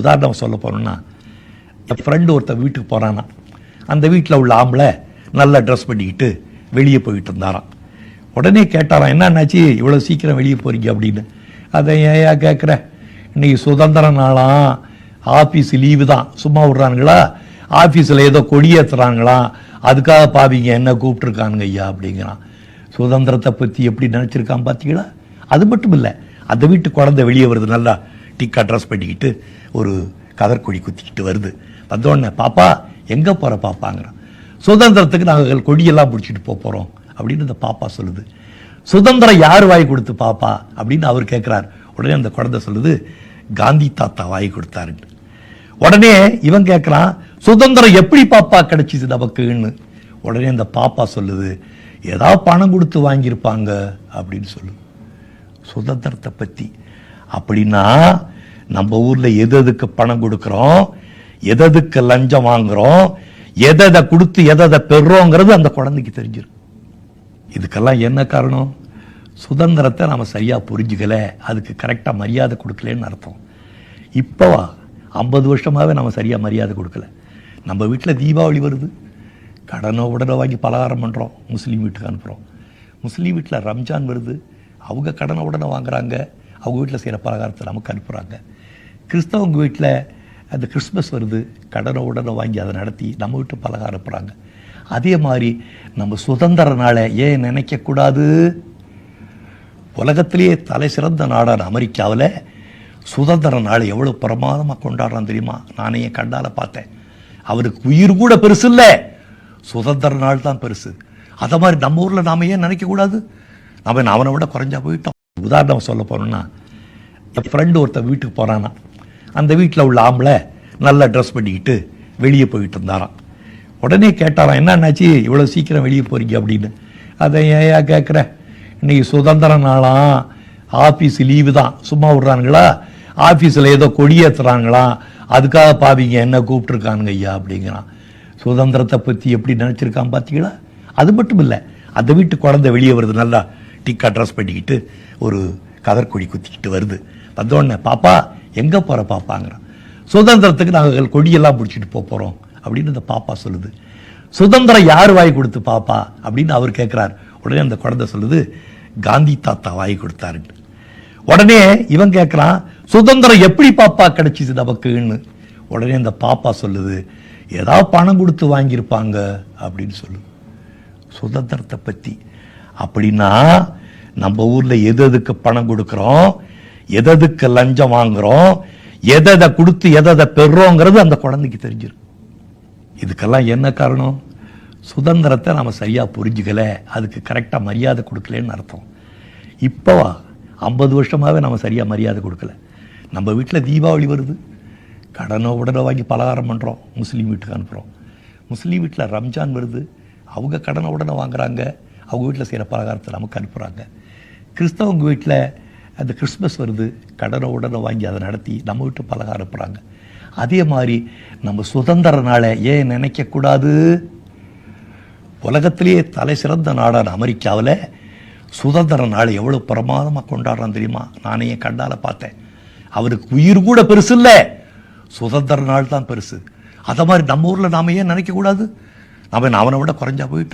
உதாரணம் சொல்ல போனோம்னா என் ஃப்ரெண்டு ஒருத்தன் வீட்டுக்கு போகிறானா அந்த வீட்டில் உள்ள ஆம்பளை நல்லா ட்ரெஸ் பண்ணிக்கிட்டு வெளியே போயிட்டு இருந்தாராம். உடனே கேட்டாராம் என்னன்னாச்சு இவ்வளோ சீக்கிரம் வெளியே போகிறீங்க அப்படின்னு. அதை ஏயா கேட்குற இன்றைக்கி சுதந்திர நாளாம். ஆஃபீஸ் லீவு தான். சும்மா விட்றானுங்களா? ஆஃபீஸில் ஏதோ கொடியேற்றுறாங்களாம் அதுக்காக பாவிங்க என்ன கூப்பிட்ருக்கானுங்க ஐயா? அப்படிங்கிறான். சுதந்திரத்தை பற்றி எப்படி நினச்சிருக்கான் பார்த்தீங்களா அது மட்டும் இல்லை அந்த வீட்டு குழந்தை வெளியே வருது நல்லா. டிக்கா ட்ரெஸ் பண்ணிக்கிட்டு ஒரு கதற்கொடி குத்திக்கிட்டு வருது. வந்தோடனே பாப்பா எங்கே போகிற பாப்பாங்கிறான். சுதந்திரத்துக்கு நாங்கள் கொடியெல்லாம் பிடிச்சிட்டு போக போகிறோம் அப்படின்னு அந்த பாப்பா சொல்லுது. சுதந்திரம் யார் வாய் கொடுத்து பாப்பா? அப்படின்னு அவர் கேட்குறார் உடனே அந்த குழந்தை சொல்லுது காந்தி தாத்தா வாய் கொடுத்தாருன்னு. உடனே இவன் கேட்குறான் சுதந்திரம் எப்படி பாப்பா கிடைச்சிது நமக்குன்னு? உடனே அந்த பாப்பா சொல்லுது ஏதாவது பணம் கொடுத்து வாங்கியிருப்பாங்க அப்படின்னு சொல்லு சுதந்திரத்தை பற்றி அப்படின்னா நம்ம ஊரில் எது எதுக்கு பணம் கொடுக்குறோம்? எததுக்கு லஞ்சம் வாங்குறோம்? எதை எதை கொடுத்து எதை எதை அந்த குழந்தைக்கு தெரிஞ்சிடும் இதுக்கெல்லாம் என்ன காரணம்? சுதந்திரத்தை நம்ம சரியாக புரிஞ்சுக்கல. அதுக்கு கரெக்டாக மரியாதை கொடுக்கலன்னு அர்த்தம். இப்போவா ஐம்பது வருஷமாகவே நம்ம சரியாக மரியாதை கொடுக்கல. நம்ம வீட்டில் தீபாவளி வருது. கடனை உடனே வாங்கி பலகாரம் பண்ணுறோம் முஸ்லீம் வீட்டுக்கு அனுப்புகிறோம் முஸ்லீம் வீட்டில் ரம்ஜான் வருது. அவங்க கடனை உடனே வாங்குறாங்க. அவங்க வீட்டில் செய்கிற பலகாரத்தை நமக்கு அனுப்புகிறாங்க. கிறிஸ்தவங்க வீட்டில் அந்த கிறிஸ்மஸ் வருது கடனை உடனே வாங்கி அதை நடத்தி நம்ம வீட்டு பலகாரம் அனுப்புகிறாங்க. அதே மாதிரி நம்ம சுதந்திர நாளை ஏன் நினைக்கக்கூடாது? உலகத்திலேயே தலை சிறந்த நாடான அமெரிக்காவில் சுதந்திர நாளை எவ்வளோ பிரமாதமாக கொண்டாடுறான் தெரியுமா? நானே கண்டால கண்ணால பார்த்தேன். அவருக்கு உயிர் கூட பெருசு இல்லை. சுதந்திர நாள் தான் பெருசு. அதை மாதிரி நம்ம ஊரில் நாம ஏன் நினைக்கக்கூடாது? நம்ம அவனை விட குறைஞ்சா போயிட்டோம். உதாரணம் சொல்ல போனோம்னா என் ஃப்ரெண்டு ஒருத்தன் வீட்டுக்கு போகிறானா அந்த வீட்டில் உள்ள ஆம்பளை நல்லா ட்ரெஸ் பண்ணிக்கிட்டு வெளியே போயிட்டு இருந்தாராம். உடனே கேட்டாராம் என்னன்னாச்சு இவ்வளோ சீக்கிரம் வெளியே போறீங்க? அப்படின்னு. அதை ஏயா கேட்குறேன் இன்னைக்கு சுதந்திர நாளாம். ஆஃபீஸ் லீவு தான். சும்மா விட்றானுங்களா? ஆஃபீஸில் ஏதோ கொடியேற்றுறாங்களாம் அதுக்காக பாவிங்க என்ன கூப்பிட்ருக்கானுங்க ஐயா? அப்படிங்கிறான். சுதந்திரத்தை பற்றி எப்படி நினச்சிருக்கான் பார்த்தீங்களா அது மட்டும் இல்லை அந்த வீட்டு குழந்தை வெளியே வருது நல்லா. டிக்கா ட்ரெஸ் பண்ணிக்கிட்டு ஒரு கதர்கொடி குத்திக்கிட்டு வருது. வந்தோடனே பாப்பா எங்கே போகிற பாப்பாங்கிறான். சுதந்திரத்துக்கு நாங்கள் கொடியெல்லாம் பிடிச்சிட்டு போக போகிறோம் அப்படின்னு அந்த பாப்பா சொல்லுது. சுதந்திரம் யார் வாய் கொடுத்து பாப்பா? அப்படின்னு அவர் கேட்குறார் உடனே அந்த குழந்தை சொல்லுது காந்தி தாத்தா வாய் கொடுத்தாருன்னு. உடனே இவன் கேட்குறான் சுதந்திரம் எப்படி பாப்பா கிடைச்சிது நமக்குன்னு? உடனே அந்த பாப்பா சொல்லுது ஏதாவது பணம் கொடுத்து வாங்கியிருப்பாங்க அப்படின்னு சொல்லு சுதந்திரத்தை பற்றி அப்படின்னா நம்ம ஊரில் எது எதுக்கு பணம் கொடுக்குறோம்? எது எதுக்கு லஞ்சம் வாங்குறோம்? எதை கொடுத்து எதை எதை பெறுறோங்கிறது அந்த குழந்தைக்கு தெரிஞ்சிடும் இதுக்கெல்லாம் என்ன காரணம்? சுதந்திரத்தை நம்ம சரியாக புரிஞ்சுக்கல. அதுக்கு கரெக்டாக மரியாதை கொடுக்கலன்னு அர்த்தம். இப்போவா ஐம்பது வருஷமாகவே நம்ம சரியாக மரியாதை கொடுக்கல. நம்ம வீட்டில் தீபாவளி வருது. கடனை உடனே வாங்கி பலகாரம் பண்ணுறோம் முஸ்லீம் வீட்டுக்கு அனுப்புகிறோம் முஸ்லீம் வீட்டில் ரம்ஜான் வருது. அவங்க கடனை உடனே வாங்குறாங்க. அவங்க வீட்டில் செய்கிற பலகாரத்தை நமக்கு அனுப்புகிறாங்க. கிறிஸ்தவங்க வீட்டில் அந்த கிறிஸ்மஸ் வருது கடனை உடனே வாங்கி அதை நடத்தி நம்ம வீட்டு பலகாரம் அனுப்புகிறாங்க. அதே மாதிரி நம்ம சுதந்திர நாளை ஏன் நினைக்கக்கூடாது? உலகத்திலேயே தலை சிறந்த நாடான அமெரிக்காவில் சுதந்திர நாளை எவ்வளோ பிரமாதமாக கொண்டாடுறான் தெரியுமா? நானே என் கண்ணால பார்த்தேன். அவருக்கு உயிர் கூட பெருசு இல்லை. சுதந்திர நாள் தான் பெருசு. அதை மாதிரி நம்ம ஊரில் நாம ஏன் நினைக்கக்கூடாது? நம்ம அவனை விட குறைஞ்சா போயிட்டோம்.